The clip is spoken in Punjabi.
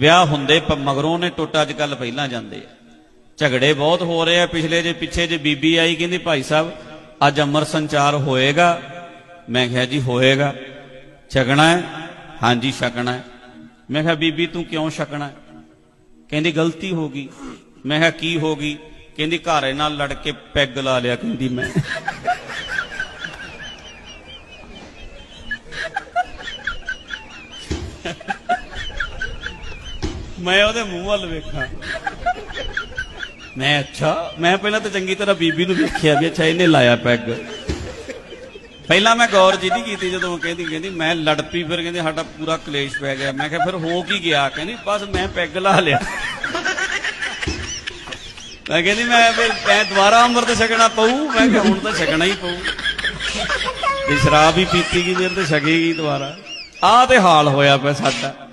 ਵਿਆਹ ਹੁੰਦੇ ਪ- ਮਗਰੋਂ ਨੇ ਟੁੱਟ ਅੱਜ ਕੱਲ ਪਹਿਲਾਂ ਜਾਂਦੇ ਆ। ਝਗੜੇ ਬਹੁਤ ਹੋ ਰਹੇ ਆ। ਪਿਛਲੇ ਜੇ ਪਿੱਛੇ ਜੇ ਬੀਬੀ ਆਈ, ਕਹਿੰਦੀ ਭਾਈ ਸਾਹਿਬ, ਅੱਜ ਅਮਰ ਸੰਚਾਰ ਹੋਏਗਾ। ਮੈਂ ਕਿਹਾ ਜੀ, ਹੋਏਗਾ। ਛਕਣਾ ਹੈ? ਹਾਂਜੀ, ਛਕਣਾ ਹੈ। ਮੈਂ ਕਿਹਾ, ਬੀਬੀ, ਤੂੰ ਕਿਉਂ ਛਕਣਾ ਹੈ? ਕਹਿੰਦੀ, ਗਲਤੀ ਹੋ ਗਈ। ਮੈਂ ਕਿਹਾ, ਕੀ ਹੋ ਗਈ? ਕਹਿੰਦੀ, ਘਰ ਨਾਲ ਲੜ ਕੇ ਪੈਗ ਲਾ ਲਿਆ, ਕਹਿੰਦੀ ਮੈਂ। ਮੈਂ ਉਹਦੇ ਮੂੰਹ ਵੱਲ ਵੇਖਾਂ। ਮੈਂ ਅੱਛਾ, ਮੈਂ ਪਹਿਲਾਂ ਤਾਂ ਚੰਗੀ ਤਰ੍ਹਾਂ ਬੀਬੀ ਨੂੰ ਵੇਖਿਆ ਵੀ ਅੱਛਾ ਇਹਨੇ ਲਾਇਆ ਪੈਗ। ਪਹਿਲਾਂ ਮੈਂ ਗੌਰ ਜੀ ਨਹੀਂ ਕੀਤੀ ਜਦੋਂ ਉਹ ਕਹਿੰਦੀ ਕਹਿੰਦੀ ਮੈਂ ਲੜ ਪਈ, ਫਿਰ ਕਹਿੰਦੀ ਸਾਡਾ ਪੂਰਾ ਕਲੇਸ਼ ਪੈ ਗਿਆ। ਮੈਂ ਕਿਹਾ ਫਿਰ ਹੋ ਕੀ ਗਿਆ? ਕਹਿੰਦੀ ਬਸ ਮੈਂ ਪੈਗ ਲਾ ਲਿਆ। ਮੈਂ ਕਹਿੰਦੀ ਮੈਂ ਫਿਰ ਮੈਂ ਦੁਬਾਰਾ ਅੰਮ੍ਰਿਤ ਛਕਣਾ ਪਊ। ਮੈਂ ਕਿਹਾ ਹੁਣ ਤਾਂ ਛਕਣਾ ਹੀ ਪਊ। ਜੇ ਸ਼ਰਾਬ ਹੀ ਪੀਤੀ ਗਈ, ਫਿਰ ਤਾਂ ਛਕੇਗੀ ਦੁਬਾਰਾ। ਆਹ ਤੇ ਹਾਲ ਹੋਇਆ ਪਿਆ ਸਾਡਾ।